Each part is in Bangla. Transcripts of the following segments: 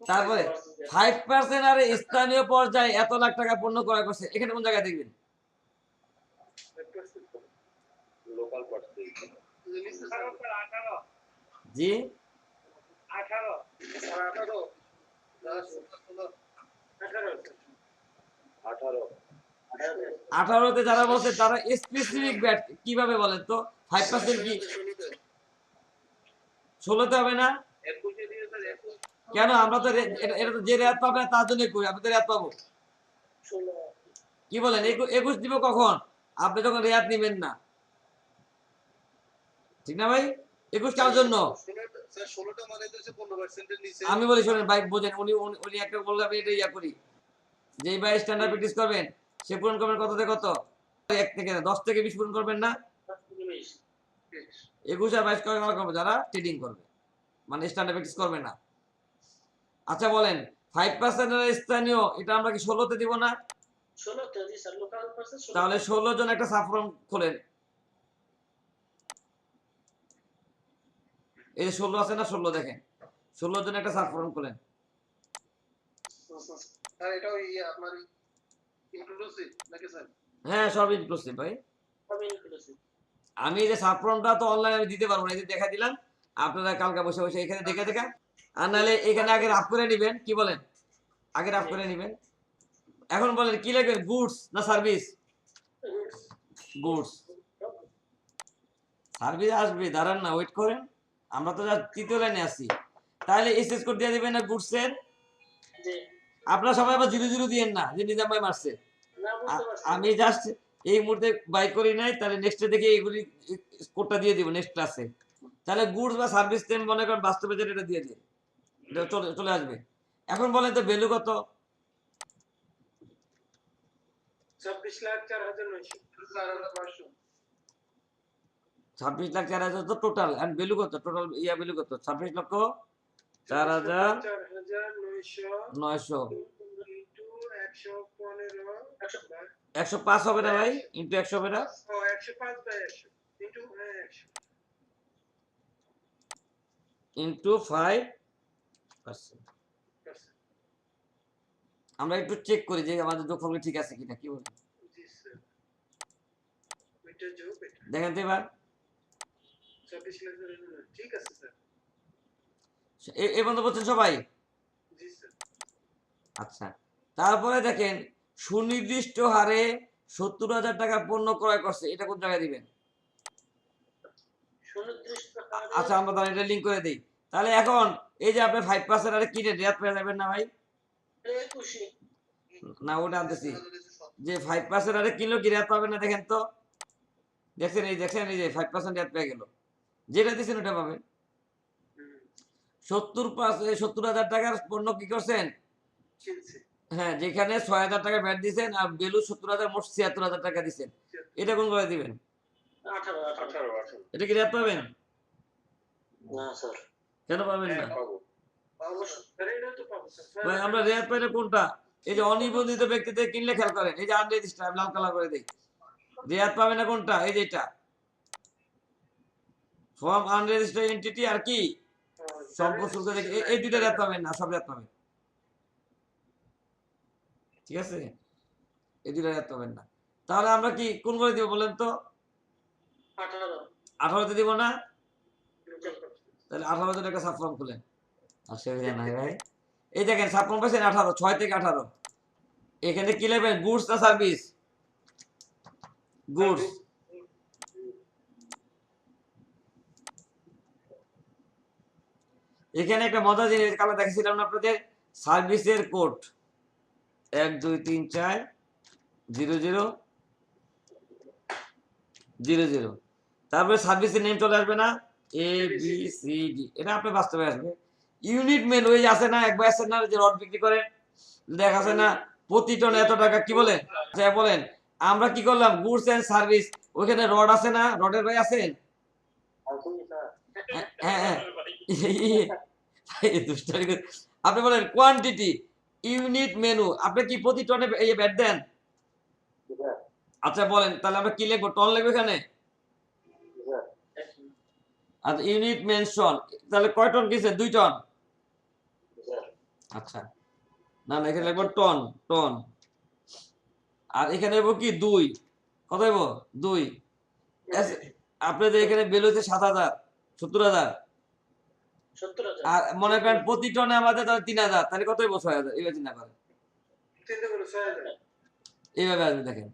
তারপরে ফাইভ পার্সেন্ট আর স্থানীয় পর্যায়ে এত লাখ টাকা পণ্য ক্রয় করছে এখানে কোন জায়গায় দেখবেন? জি। আঠারো। আঠারো। আঠারো। আঠারোতে যারা বলছে তারা স্পেসিফিক ব্যাট কীভাবে বলেন তো? ফাইভ পার্সেন্ট কি? ষোলোতে হবে না একুশে দিয়ে স্যার একুশ কেন? আমরা তো এটা তো যে রেয়াত পাবে তার জন্য করি। আপনি তো রেয়াত পাবো। কি বলেন? একুশ দিব কখন? আপনি যখন রেয়াত নিবেন না। ঠিক না ভাই? একুশ কার জন্য? আমি বলি শোনেন ভাই, বোঝেন, উনি উনি- একটা বললে, আমি এটা ইয়া করি। যেই ভাই স্ট্যান্ডার্ড প্র্যাকটিস করবেন, সে পূরণ করবেন কত থেকে কত? এক থেকে দশ থেকে বিশ পূরণ করবেন না? একুশ আর বাইশ করে করবে? যারা ট্রেডিং করবে। মানে স্ট্যান্ডার্ড প্র্যাকটিস করবে না। আচ্ছা বলেন ফাইভ পার্সেন্ট স্থানীয় এটা আমরা কি ষোলোতে দিব না? তাহলে ষোলো জন একটা সাফরন খোলেন। এই যে ষোলো আছে না ষোলো দেখেন। ষোলো জন একটা সাফরন খোলেন। স্যার এটা ওই আপনার ইনক্লুসিভ নাকি স্যার? হ্যাঁ সব ইনক্লুসিভ ভাই। আমি এই যে সাফরনটা তো অনলাইনে আমি দিতে পারব না এই যে দেখা দিলাম আপনারা কালকে বসে বসে এখানে দেখে দেখা আর নাহলে এখানে আগে রাফ করে নেবেন কি বলেন? আগে রাফ করে নেবেন। এখন বলেন কি লাগবেন গুডস না সার্ভিস গুডস সার্ভিস আসবে দাঁড়ান না ওয়েট করেন। আমরা তো যা তৃতীয় লাইনে আছি। তাহলে এসএস কোড দিয়ে দিবেন না গুডসের জি। আপনারা সবাই আবার জিরো জিরো দিয়েন না যে নিজাম ভাই মারছে আমি জাস্ট এই মুহূর্তে বাই করি নাই তাহলে নেক্সট দেখে এইগুলি কোডটা দিয়ে দিব নেক্সট ক্লাসে তাহলে গুডস বা সার্ভিস মনে করেন বাস্তবে যেটা এটা দিয়ে দিন। চলে আসবে। এখন বলেন তো ভ্যালু কত? ছাব্বিশ লাখ চার হাজার নয়শো। তো টোটাল আর ভ্যালু কত? টোটাল ইয়া ভ্যালু কত? ছাব্বিশ লক্ষ চার হাজার নয়শো। একশো পাঁচ হবে না ভাই? ইন্টু একশো হবে না? Into five. আমরা একটু চেক করি যে আমাদের যোগফলটা ঠিক আছে কিনা কি বলেন দেখেন তো এবার। এ- পর্যন্ত বলছেন সবাই? আচ্ছা তারপরে দেখেন সুনির্দিষ্ট হারে সত্তর হাজার টাকা পণ্য ক্রয় করছে এটা কোন জায়গায় দিবেন? আচ্ছা আমরা এটা লিঙ্ক করে দিই। তাহলে এখন এই যে আপনি ফাইভ পার্সেন্ট আরে কিনে রেয়াত পেয়ে যাবেন না ভাই? না ওটা আনতেছি। যে ফাইভ পার্সেন্ট আরে কিনলো কি রেয়াত পাবেন না দেখেন তো। দেখছেন এই দেখছেন এই যে ফাইভ পার্সেন্ট রেয়াত পেয়ে গেল। যেটা দিচ্ছেন ওটা পাবেন। সত্তর পাঁচ সত্তর হাজার টাকার পণ্য কি করছেন? হ্যাঁ যেখানে ছয় হাজার টাকা ব্যাট দিচ্ছেন আর বেলু সত্তর হাজার মোট ছিয়াত্তর হাজার টাকা দিচ্ছেন এটা কোন করে দিবেন? এটা কি রেয়াত পাবেন? না স্যার। কেন পাবেন না? ভাই আমরা রেয়াত পাইলে কোনটা? এই যে অনিবন্ধিত ব্যক্তিদের কিনলে খেয়াল করেন এই যে আনরেজিস্টার আমি লাল কালার করে দিই। রেয়াত পাবে না কোনটা? এই যে এটা। ফর্ম আনরেজিস্টার্ড এন্টিটি আর কি? সম্পদ শুল্ক দেখে এই- দুইটা রেয়াত পাবেন না সব রেয়াত পাবেন। ঠিক আছে? এই দুইটা রেয়াত পাবেন না। তাহলে আমরা কি কোন করে দিব বলেন তো? আঠারো। আঠারোতে দিব না? তাহলে আঠারো জন একটা সাবফর্ম খুলেন। অসুবিধা নাই ভাই এই দেখেন সাবফর্ম পাইছেন আঠারো ছয় থেকে আঠারো। এখানে কি নেবেন গুডস না সার্ভিস গুডস এখানে একটা মজার জিনিস কালো দেখেছিলাম না আপনাদের? সার্ভিসের কোড এক দুই তিন চার জিরো জিরো জিরো জিরো। তারপরে সার্ভিসের নেম চলে আসবে না? এ বি সি ডি এটা আপনার বাস্তবে আসবে ইউনিট মেন ওই যে আছে না একবার আছে না যে রড বিক্রি করেন দেখা আছে না প্রতি টন এত টাকা কি বলেন? আচ্ছা বলেন আমরা কি করলাম? গুডস এন্ড সার্ভিস ওইখানে রড আছে না? রডের ভাই আছেন? হ্যাঁ, হ্যাঁ হ্যাঁ। আপনি বলেন কোয়ান্টিটি ইউনিট মেনু আপনি কি প্রতি টনে ব্যাট দেন? আচ্ছা বলেন তাহলে আমরা কি লিখব? টন লিখব এখানে? আচ্ছা ইউনিট মেনশন তাহলে কয় টন কিনছেন দুই টন আচ্ছা। না না এখানে লিখব টন টন আর এখানে লিখব কি? দুই। কত লিখব দুই। আপনাদের এখানে বেল হচ্ছে সাত হাজার সত্তর হাজার। আর মনে করেন প্রতি টনে আমাদের তাহলে তিন হাজার। তাহলে কত হইব ছয় হাজার। এইভাবে চিন্তা করেন। এইভাবে আসবে দেখেন।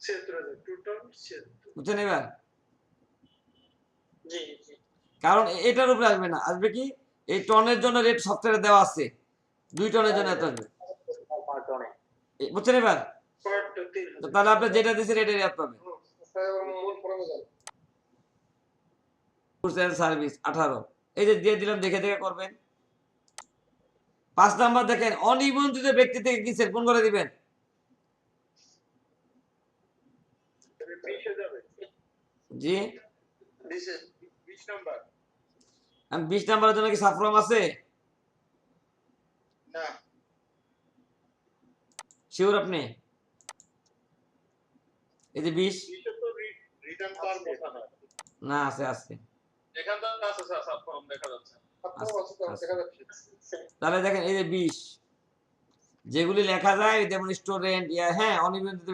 ছিয়াত্তর হাজার। টু টন ছিয়াত্তর বুঝছেন এবার? কারণ এটার উপরে আসবে না। আসবে কি? এই টনের জন্য রেট সফটওয়্যারে দেওয়া আছে। দুই টনের জন্য এত আসবে। বুঝছেন এবার? তাহলে আপনি যেটা দিচ্ছেন এটাই রেট পাবেন। সার্ভিস আঠারো। এই যে দিয়ে দিলাম দেখে দেখে করবেন। পাঁচ নাম্বার দেখেন অনিবন্ধিত ব্যক্তি থেকে কিনছেন কোন করে দিবেন বিশে যাবে জি? বিশ নাম্বারের জন্য কি সাফরম আছে? না। শিওর আপনি? এই যে বিশ? না আছে আছে। তাহলে দেখেন এই যে বিশ। যেগুলি লেখা যায় যেমন স্টুডেন্ট ইয়া হ্যাঁ অনিবন্ধিত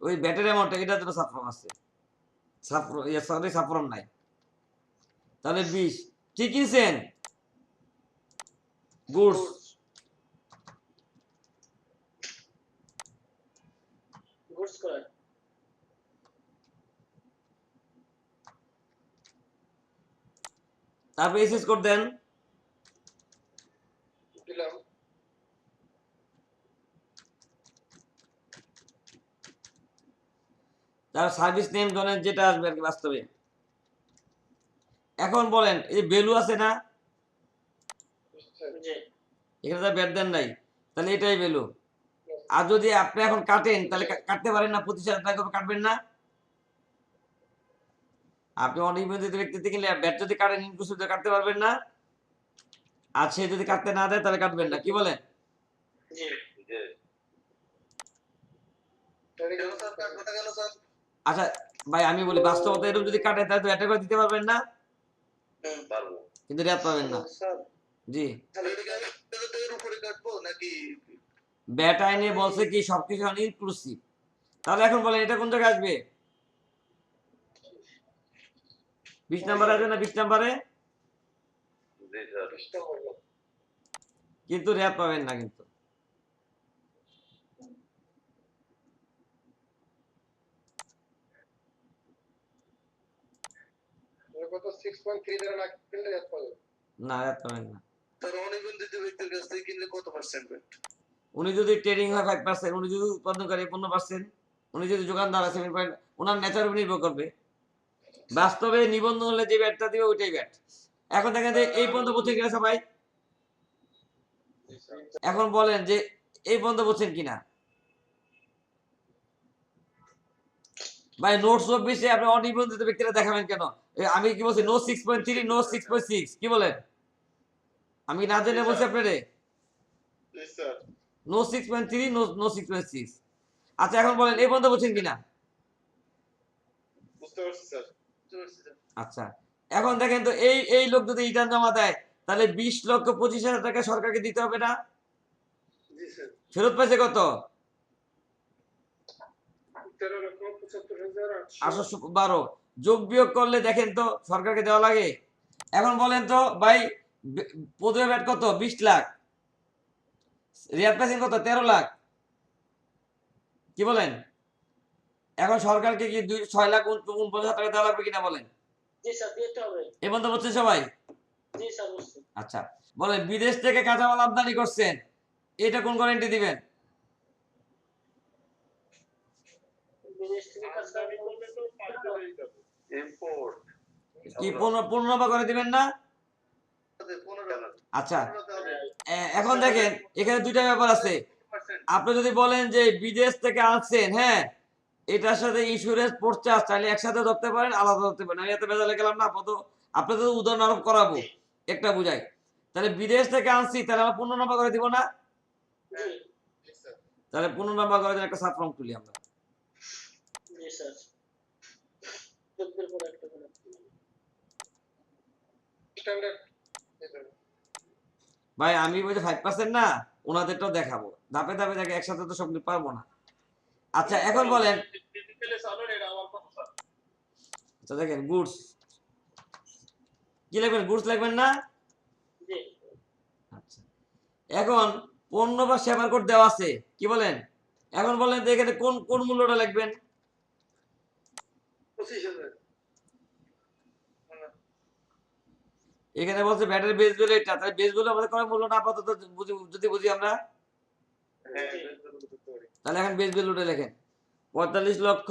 ওই ব্যাটারি অ্যামাউন্ট এটার জন্য সাফরম আছে। সরি সাফরম নাই। তাহলে বিশ। ঠিক কিনছেন গুডস। তারপরে এসএস কোড দেন দিলাম তার সার্ভিস নেম ধরেন যেটা আসবে আর কি বাস্তবে। এখন বলেন এই যে ভ্যালু আছে না? এখানে তো ব্যাট দেন নাই। তাহলে এটাই ভ্যালু আর যদি আপনি এখন কাটেন তাহলে কাটতে পারেন না পঁচিশ হাজার টাকা কাটবেন না। আপনি অনিবন্ধিত ব্যক্তি থেকে ব্যাট যদি কাটেন ইনক্লুসিভ কাটতে পারবেন না আর সে যদি কাটতে না দেয় তাহলে কাটবেন না। কি বলেন? জি। আচ্ছা ভাই আমি বলি বাস্তবতা এরকম যদি কাটে তাহলে তো ব্যাটে করে দিতে পারবেন না। কিন্তু রেট পাবেন না। জি। কাটবো নাকি? ব্যাট আইনে বলছে কি সবকিছু ইনক্লুসিভ তাহলে এখন বলেন এটা কোন জায়গায় আসবে? বিশ নাম্বার আসবে না বিশ নাম্বারে? জি কিন্তু রেট পাবেন না কিন্তু। পয়েন্ট থ্রি দ্বারা না কিনলে না। পাবেন না অনিবন্ধিত ব্যক্তির কাছ থেকে কিনলে কত পার্সেন্ট উনি যদি ট্রেডিং হয় ফাইভ পার্সেন্ট উনি যদি উৎপাদনকারী পনেরো পার্সেন্ট উনি যদি যোগানদার আছে পয়েন্ট ওনার নেচার উপর নির্ভর করবে। বাস্তবে নিবন্ধন হলে যে ব্যাটটা দিবে ওইটাই ব্যাট এখন দেখেন যে এই পর্যন্ত বুঝছেন কিনা সবাই? এখন বলেন যে এই পর্যন্ত বুঝছেন কিনা? ভাই নোট চব্বিশে আপনি অনিবন্ধিত ব্যক্তিরা দেখাবেন কেন? আমি কি বলছি? No six point three no six point six কি বলেন? আমি না জেনে বলছি আপনারে? No six point three no no six point six আচ্ছা এখন বলেন এই পর্যন্ত বলছেন কিনা? বুঝতে আচ্ছা এখন দেখেন তো এই এই লোক যদি রিটার্ন জমা দেয় তাহলে বিশ লক্ষ পঁচিশ হাজার টাকা সরকারকে দিতে হবে না? ফেরত পাইছে কত? আটশো বারো। যোগ বিয়োগ করলে দেখেন তো সরকারকে দেওয়া লাগে। এখন বলেন তো ভাই প্রথমে ব্যাট কত? বিশ লাখ। রিয়াদ পাইছেন কত? তেরো লাখ। কি বলেন? এখন সরকারকে কি দুই ছয় লাখ উন- উনপঞ্চাশ হাজার টাকা দেওয়া লাগবে কিনা বলেন? এ পর্যন্ত বলছেন সবাই? আচ্ছা বলেন বিদেশ থেকে কাঁচামাল আমদানি করছেন এটা কোন গ্যারান্টি দিবেন? বিদেশ থেকে ইম্পোর্ট কি পূর্ণ পূর্ণবা করে দিবেন না? আচ্ছা। এখন দেখেন এখানে দুইটা ব্যাপার আছে। আপনি যদি বলেন যে বিদেশ থেকে আনছেন হ্যাঁ এটার সাথে ইন্স্যুরেন্স পড়চার্জ তাহলে একসাথে ধরতে পারেন আলাদা ধরতে পারেন। আমি এত বেজালে গেলাম না আপাতত আপনাদের উদাহরণ আরোপ করাবো একটা বুঝাই। তাহলে বিদেশ থেকে আনছি তাহলে আমরা পূর্ণ নাম্বার করে দিব না? তাহলে পূর্ণ নাম্বার করে একটা সাফরম তুলি আমরা। ভাই, আমি বলছি ফাইভ পার্সেন্ট না, ওনাদেরটাও দেখাবো। ধাপে ধাপে দেখে একসাথে তো সব পারব না। আচ্ছা এখন বলেন। আচ্ছা দেখেন গুডস কি লিখবেন গুডস লিখবেন না? আচ্ছা। এখন পণ্য বা সেবার কোড দেওয়া আছে, কি বলেন? এখন বলেন এখানে কোন কোন মূল্যটা লিখবেন পঁচিশ হাজার। এখানে বলছে ব্যাটারি বেস ভ্যালু এটা তাহলে বেস ভ্যালু আমাদের করার মূল্যটা আপাতত বুঝি যদি বুঝি আমরা। তাহলে এখন বেস ভ্যালুটা লেখেন। পঁয়তাল্লিশ লক্ষ.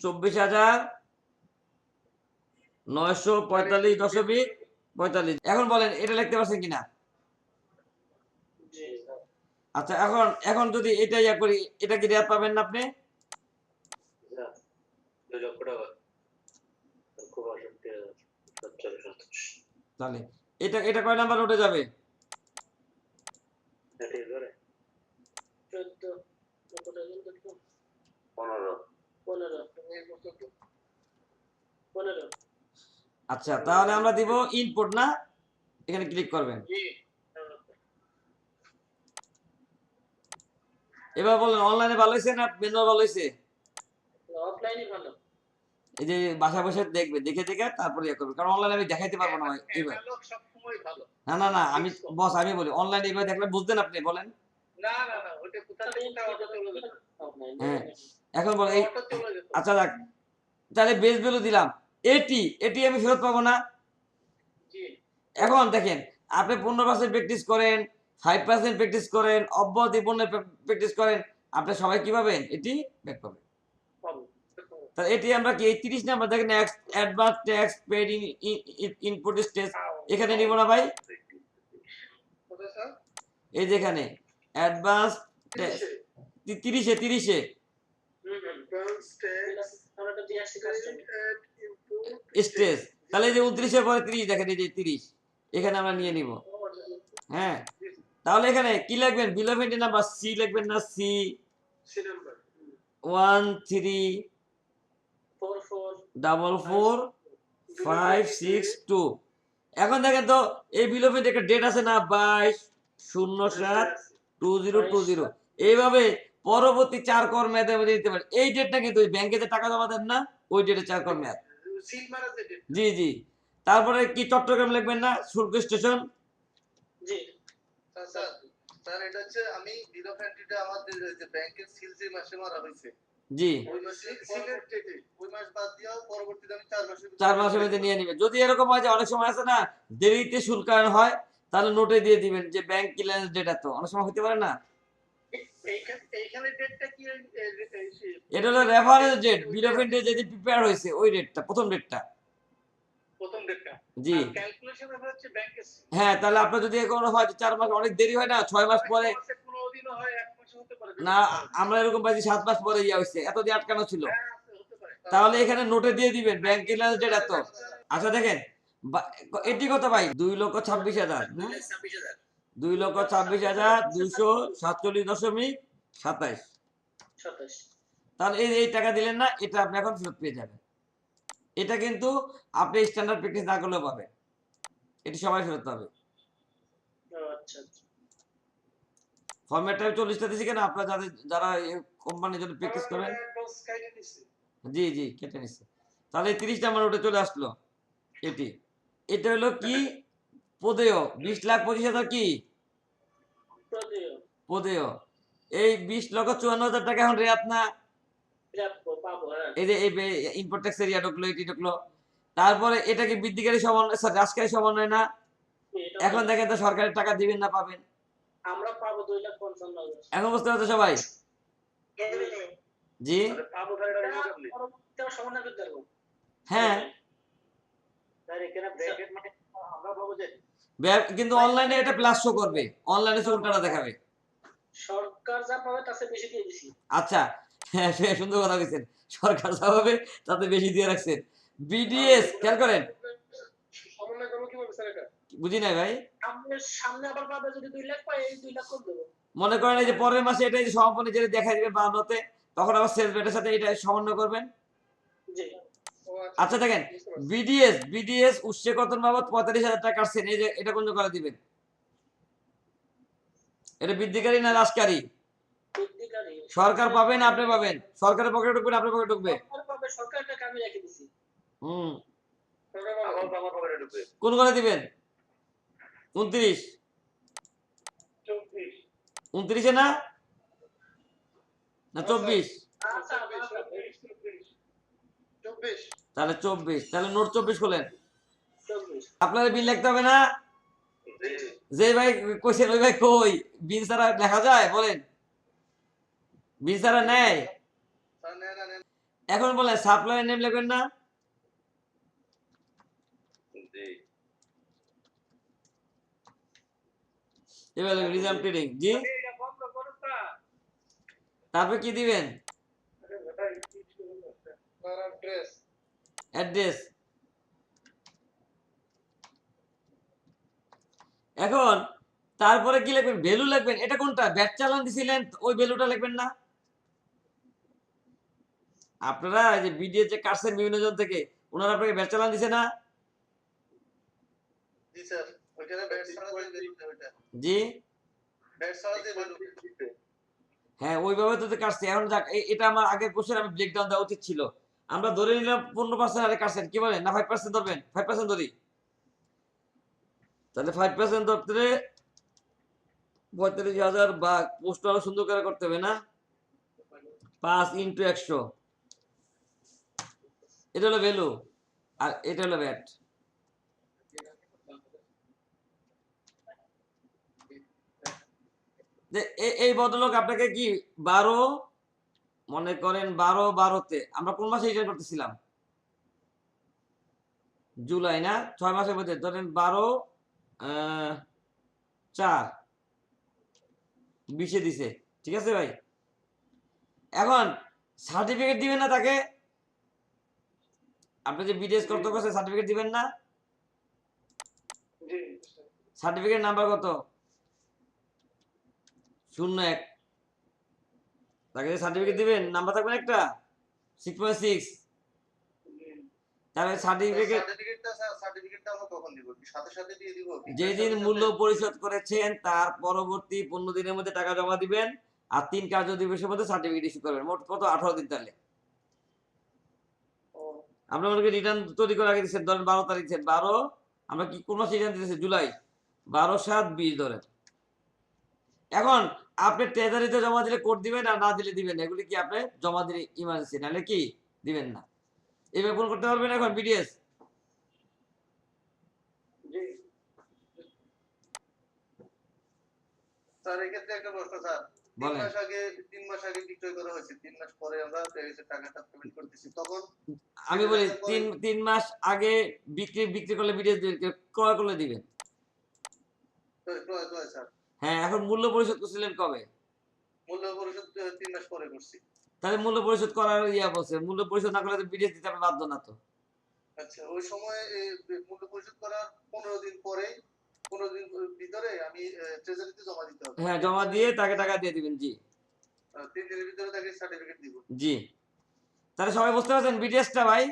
চব্বিশ হাজার নয়শো পঁয়তাল্লিশ দশমিক পঁয়তাল্লিশ। এখন বলেন এটা লিখতে পারছেন কিনা? আচ্ছা এখন এখন যদি এটা ইয়া করি এটা কি রেয়াত পাবেন না আপনি? লক্ষ টাকা খুব আষট্টি হাজার সাতচল্লিশ সাতাশ তাহলে এটা এটা কয় নাম্বার উঠে যাবে? আচ্ছা তাহলে আমরা দিব ইনপুট না? এখানে ক্লিক করবেন। এবার বলেন অনলাইনে ভালো হয়েছে না ম্যানুয়াল ভালো হয়েছে? অফলাইনই ভালো। এই যে বাসা বসে দেখবে দেখে দেখে তারপরে ইয়ে করবে। কারণ অনলাইনে আমি দেখাইতে পারব না এবার না না না আমি বস আমি বলি অনলাইনে এবার দেখলে বুঝতেন আপনি বলেন। হ্যাঁ। এখন বলে এই আচ্ছা দেখ তাহলে বেস ভ্যালু দিলাম। এটি এটি আমি ফেরত পাবো না? এখন দেখেন আপনি পনেরো পার্সেন্ট প্র্যাকটিস করেন ফাইভ পার্সেন্ট প্র্যাকটিস করেন অব্যাহতি পণ্যের প্র্যাকটিস করেন আপনি সবাই কি পাবেন? এটি ব্যাক পাবেন। পাবো তাহলে এটি আমরা কি এই তিরিশ নাম্বার দেখেন advance tax paid input stage এখানে নিব না ভাই? এই যেখানে অ্যাডভান্স তিরিশে তিরিশে। স্টেজ তাহলে এই যে উনত্রিশের পরে তিরিশ দেখেন এই যে তিরিশ এখানে আমরা নিয়ে নিব। হ্যাঁ তাহলে এখানে কি লিখবেন? বিলোভেন্টি নাম্বার সি লিখবেন না? C one three double four, five, six, two. এখন দেখেন তো, এই বিলোভেন্ট একটা ডেট আছে না, বাইশ শূন্য সাত টু জিরো টু জিরো। এইভাবে পরবর্তী চার কর মেয়াদের মধ্যে দিতে পারে এই ডেটটা কিন্তু ব্যাংকে যে টাকা জমা দেন না, ওই ডেটে চার কর মেয়াদ। জি জি। তারপরে কি চট্টগ্রাম লিখবেন না? শুল্ক স্টেশন। জি। স্যার এটা হচ্ছে আমি আমাদের ব্যাংকের সিল যে মাসে মারা হয়েছে জি। চার মাসের মধ্যে নিয়ে নেবেন যদি এরকম হয় যে অনেক সময় আছে না দেরিতে শুল্কায়ন হয় তাহলে নোটে দিয়ে দিবেন যে ব্যাংক ক্লিয়ারেন্স ডেট এত। অনেক সময় হতে পারে না? এটা হলো রেফারেন্স ডেট বিলোভেন্টে যেদিন প্রিপেয়ার হয়েছে ওই ডেটটা প্রথম ডেটটা জি। হ্যাঁ তাহলে আপনার যদি হয় চার মাস অনেক দেরি হয় না? ছয় মাস পরে? না আমরা এরকম পাইছি সাত মাস পরে ইয়ে হয়েছে। এত দিয়ে আটকানো ছিল। হ্যাঁ। তাহলে এখানে নোটে দিয়ে দিবেন ব্যাংক ক্লিয়ারেন্স ডেট এত। আচ্ছা দেখেন এটি কত ভাই? দুই লক্ষ ছাব্বিশ হাজার দুই লক্ষ ছাব্বিশ হাজার দুইশো সাতচল্লিশ দশমিক সাতাইশ। তাহলে এই এই টাকা দিলেন না এটা আপনি এখন ফেরত পেয়ে যাবেন। এটা কিন্তু আপনি স্ট্যান্ডার্ড প্র্যাকটিস না করলেও পাবেন। এটি সবাই ফেরত পাবে। ও আচ্ছা আচ্ছা। চল্লিশটা দিয়েছি কেন? আপনারা যাদের যারা কোম্পানির জন্য প্র্যাকটিস করেন। জি জি কেটে নিচ্ছে তাহলে তিরিশ নাম্বার ওটা চলে আসলো এটি। এটা হলো কি? পদেয় বিশ লাখ পঁচিশ হাজার কি? প্রদেয় পদেয় এই বিশ লক্ষ চুয়ান্ন হাজার টাকা এখন রেয়াত না। এই যে ইম্পোর্ট ট্যাক্স এরিয়া ঢুকলো এটি ঢুকলো তারপরে এটা কি বৃদ্ধিকারী সমন্বয় স্যার রাজকারী সমন্বয় না। এখন দেখেন তো সরকারের টাকা দিবেন না পাবেন। আমরা পাবো দুই লাখ পঞ্চান্ন এখন বুঝতে পারছ সবাই? জি? হ্যাঁ। মানে আমরা পাবো যে ব্যাপ- কিন্তু অনলাইনে এটা প্লাস শো করবে। অনলাইনে উল্টাটা দেখাবে। সরকার যা পাবে তার চেয়ে বেশি দিয়ে দিছি। আচ্ছা হ্যাঁ সুন্দর কথা বলছেন সরকার হবে তাতে বেশি দিয়ে রাখছেন। বিডিএস খেয়াল করেন? বুঝি নাই ভাই। সামনে সামনে আবার পাবে যদি দুই লাখ পাই এই দুই লাখ করে দেবো? মনে করেন এই যে পরের মাসে এটা যে সমাপনী যেটা দেখাই দেবেন বাউন্নতে তখন আবার সেলস বেটের সাথে এটা সমন্বয় করবেন? জি। আচ্ছা। দেখেন বিডিএস বিডিএস উৎসে কতন বাবদ পঁয়তাল্লিশ হাজার টাকা কাটছেন। এই যে এটা কোন করে দিবেন? এটা বৃদ্ধিকারী না হ্রাসকারী বুদ্ধিকারী সরকার পাবেন আপনি পাবেন। সরকারের পকেটে ঢুকবেন আপনার পকেটে ঢুকবে। হুম। ঢুকবে। কোন করে দিবেন? উনত্রিশ। উনত্রিশে না? না চব্বিশ। আচ্ছা আচ্ছা, চব্বিশ তাহলে চব্বিশ। তাহলে নোট চব্বিশ খোলেন। আপনার বিল লিখতে হবে না? যে ভাই কইছেন ওই ভাই কই? বিল ছাড়া লেখা যায়? বলেন। বিল ছাড়া নেয় এখন বলেন সাপ্লাই নেম লিখবেন না। এবার রিজার্ভ ট্রেডিং জি। এটা বন্ধ করো তা। তারপর কি দিবেন? অ্যাড্রেস অ্যাড্রেস এখন তারপরে কি লিখবেন? ভ্যালু লিখবেন। এটা কোনটা? ব্যাট চালান দিছিলেন ওই ভ্যালুটা লিখবেন না। আপনারা যে ভিডিও যে কাটছেন বিভিন্ন জন থেকে ওনারা আপনাকে ব্যাট চালান দিছে না? জি হ্যাঁ ওইভাবে তো কাটছে এখন যাক এটা আমার আগের কোশ্চেন আমি ব্রেকডাউন দেওয়া উচিত ছিল। আমরা ধরে নিলাম পনেরো পার্সেন্ট আরে কাটছেন কি বলেন? না ফাইভ পার্সেন্ট ধরবেন? ফাইভ পার্সেন্ট ধরি। তাহলে ফাইভ পার্সেন্ট ধরতে পঁয়তাল্লিশ হাজার বা পোস্ট আরও সুন্দর করে করতে হবে না? পাঁচ ইন্টু একশো। এটা হলো ভ্যালু আর এটা হলো ব্যাট এই ভদ্রলোক আপনাকে কি বারো, মনে করেন বারো, বারোতে, আমরা কোন মাসে রিটার্ন করতেছিলাম? জুলাই না? ছয় মাসের মধ্যে, ধরেন বারো চার, বিশে দিছে, ঠিক আছে ভাই? এখন সার্টিফিকেট দিবেন না তাকে আপনি যে বিদেশ করতে করছে সার্টিফিকেট দিবেন না? জি সার্টিফিকেট নাম্বার কত? শূন্য এক। তাকে সার্টিফিকেট দিবেন নাম্বার থাকবে একটা? সিক্স পয়েন্ট সিক্স তাহলে সার্টিফিকেট সার্টিফিকেটটা স্যার সার্টিফিকেটটা আমরা কখন দিব? কি সাথে সাথে দিয়ে দিব? কি? যেদিন মূল্য পরিশোধ করেছেন তার পরবর্তী পনেরো দিনের মধ্যে টাকা জমা দিবেন আর তিন কার্য দিবসের মধ্যে সার্টিফিকেট ইস্যু করবেন। মোট কত? আঠারো দিন তাহলে। আমরা মনে করি রিটার্ন তৈরি করে আগে দিচ্ছেন ধরেন বারো তারিখ বারো, আমরা কি কোন মাসে রিটার্ন দিতেছি? জুলাই। বারো, সাত, বিশ ধরেন। এখন আপনি ট্রেজারিতে জমা দিলে কোড দিবেন আর না দিলে দিবেন এগুলি কি আপনি জমা দিলে ইমার্জেন্সি নাহলে কি দিবেন না। এই ব্যাপার করতে পারবেন এখন বিডিএস স্যার, এক্ষেত্রে একটা প্রশ্ন, স্যার। তিন মাস আগে তিন মাস আগে বিক্রয় করা হয়েছে। তিন মাস পরে আমরা টাকাটা পেমেন্ট করতেছি। তখন আমি বলি তিন তিন মাস আগে বিক্রি বিক্রি করলে ক্রয় করলে দিবেন। হ্যাঁ এখন মূল্য পরিশোধ করছিলেন কবে? মূল্য পরিশোধ তিন মাস পরে করছি। তাহলে মূল্য পরিশোধ করার ইয়া বলছে মূল্য পরিশোধ না করলে তো বিদেশ দিতে হবে বাধ্য না তো। আচ্ছা ওই সময় মূল্য পরিশোধ করার পনেরো দিন পরে পনেরো দিন ভিতরে আমি ট্রেজারিতে জমা দিতে হবে। হ্যাঁ জমা দিয়ে তাকে টাকা দিয়ে দিবেন জি। তিন দিনের ভিতরে তাকে সার্টিফিকেট দিব। জি। তাহলে সবাই বুঝতে পারছেন ভাই?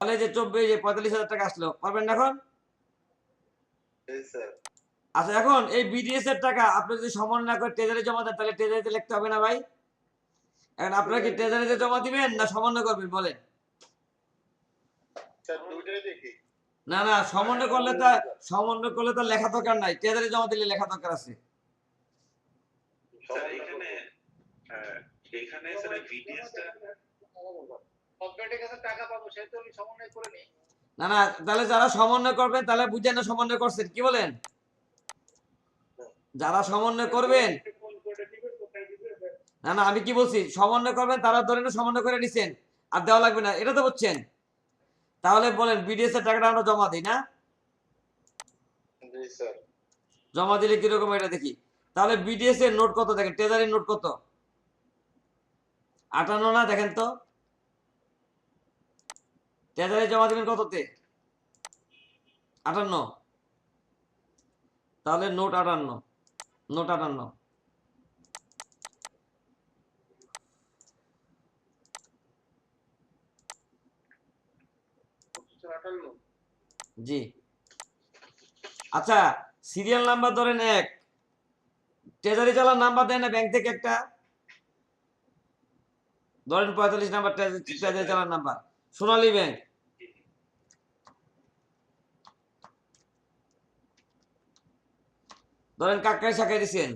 তাহলে যে চব্বিশ পঁয়তাল্লিশ হাজার টাকা আসলো পারবেন না এখন? আচ্ছা এখন এই বিডিএস এর টাকা আপনি যদি সমান না করে ট্রেজারি জমা দেন তাহলে ট্রেজারিতে লিখতে হবে না ভাই? এখন আপনারা কি ট্রেজারিতে জমা দিবেন না সমন্বয় করবেন বলেন। স্যার দুইটাই দেখি। না না সমন্বয় করলে তো সমন্বয় করলে তো লেখা দরকার নাই। ট্রেজারি জমা দিলে লেখা দরকার আছে। এখানে হ্যাঁ, না না তাহলে যারা সমন্বয় করবেন তাহলে বুঝেন না সমন্বয় করছেন। কি বলেন? যারা সমন্বয় করবেন না না আমি কি বলছি? সমন্বয় করবেন তারা ধরে না সমন্বয় করে নিছেন। আর দেওয়া লাগবে না। এটা তো বুঝছেন। তাহলে বলেন বিডিএস এর টাকাটা আমরা জমা দিই না? জি স্যার। জমা দিলে কীরকম এটা দেখি। তাহলে বিডিএস এর নোট কত দেখেন? ট্রেজারির নোট কত? আটান্ন না দেখেন তো। ট্রেজারি জমা দিবেন কততে? আটান্ন। তাহলে নোট আটান্ন। নোট আটান্ন। জি। আচ্ছা সিরিয়াল নাম্বার ধরেন এক। ট্রেজারি চালার নাম্বার দেয় না ব্যাংক থেকে একটা। ধরেন পঁয়তাল্লিশ নাম্বার ট্রেজারি চালার নাম্বার সোনালী ব্যাংক ধরেন কাকায় শাখায় দিচ্ছেন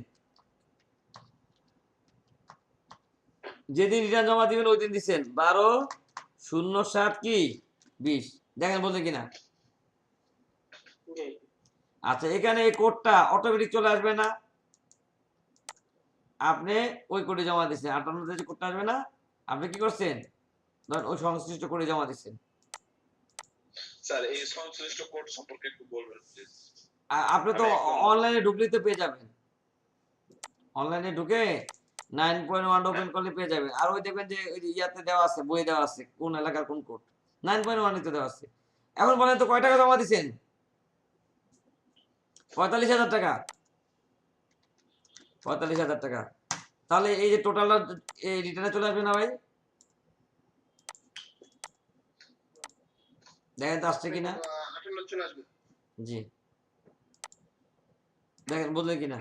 যেদিন রিটার্ন জমা দিবেন ওই দিন দিচ্ছেন বারো, শূন্য, সাত কি? বিশ। দেখেন বলতে কিনা। আচ্ছা এখানে এই কোডটা অটোমেটিক চলে আসবে না। আপনি ওই কোডে জমা দিচ্ছেন আটান্নতে যে কোডটা আসবে না আপনি কি করছেন? ধরেন ওই সংশ্লিষ্ট কোডে জমা দিচ্ছেন স্যার এই সংশ্লিষ্ট কোড সম্পর্কে একটু বলবেন প্লিজ আপনি তো অনলাইনে ঢুকলেই তো পেয়ে যাবেন। অনলাইনে ঢুকে নাইন পয়েন্ট ওয়ান ওপেন করলে পেয়ে যাবেন। আর ওই দেখবেন যে ইয়াতে দেওয়া আছে বই দেওয়া আছে কোন এলাকার কোন কোড। নাইন পয়েন্ট ওয়ান দেওয়া আছে এখন বলেন তো কয় টাকা জমা দিচ্ছেন পঁয়তাল্লিশ হাজার টাকা। পঁয়তাল্লিশ হাজার টাকা। তাহলে এই যে টোটালটা এই রিটার্নে চলে আসবে না ভাই? দেখেন তো আসছে কিনা? জি। দেখেন বুঝলেন কিনা?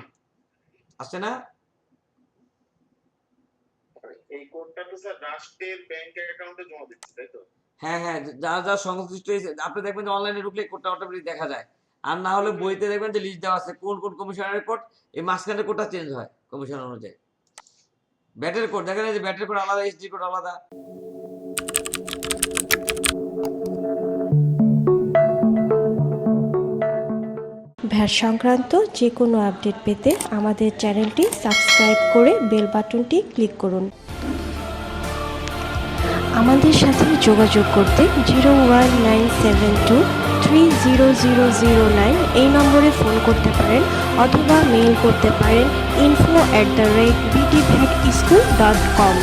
আসছে না? এই কোডটা তো স্যার রাষ্ট্রের ব্যাংক অ্যাকাউন্টে জমা দিচ্ছে তাই তো? হ্যাঁ হ্যাঁ যারা যারা সংশ্লিষ্ট হয়েছে, আপনি দেখবেন যে অনলাইনে ঢুকলে কোডটা অটোমেটিক দেখা যায়। আর না হলে বইতে দেখবেন যে লিস্ট দেওয়া আছে, কোন কোন কমিশনারের কোড এই মাঝখানে কোডটা চেঞ্জ হয় কমিশন অনুযায়ী। ব্যাটের কোড দেখেন যে ব্যাটের কোড আলাদা এসডি কোড আলাদা। ভ্যাট সংক্রান্ত যে কোনো আপডেট পেতে আমাদের চ্যানেলটি সাবস্ক্রাইব করে বেল বাটনটি ক্লিক করুন। আমাদের সাথে যোগাযোগ করতে zero one nine seven two three zero zero zero nine এই নম্বরে ফোন করতে পারেন অথবা মেইল করতে পারেন info at the rate BT VAT school dot com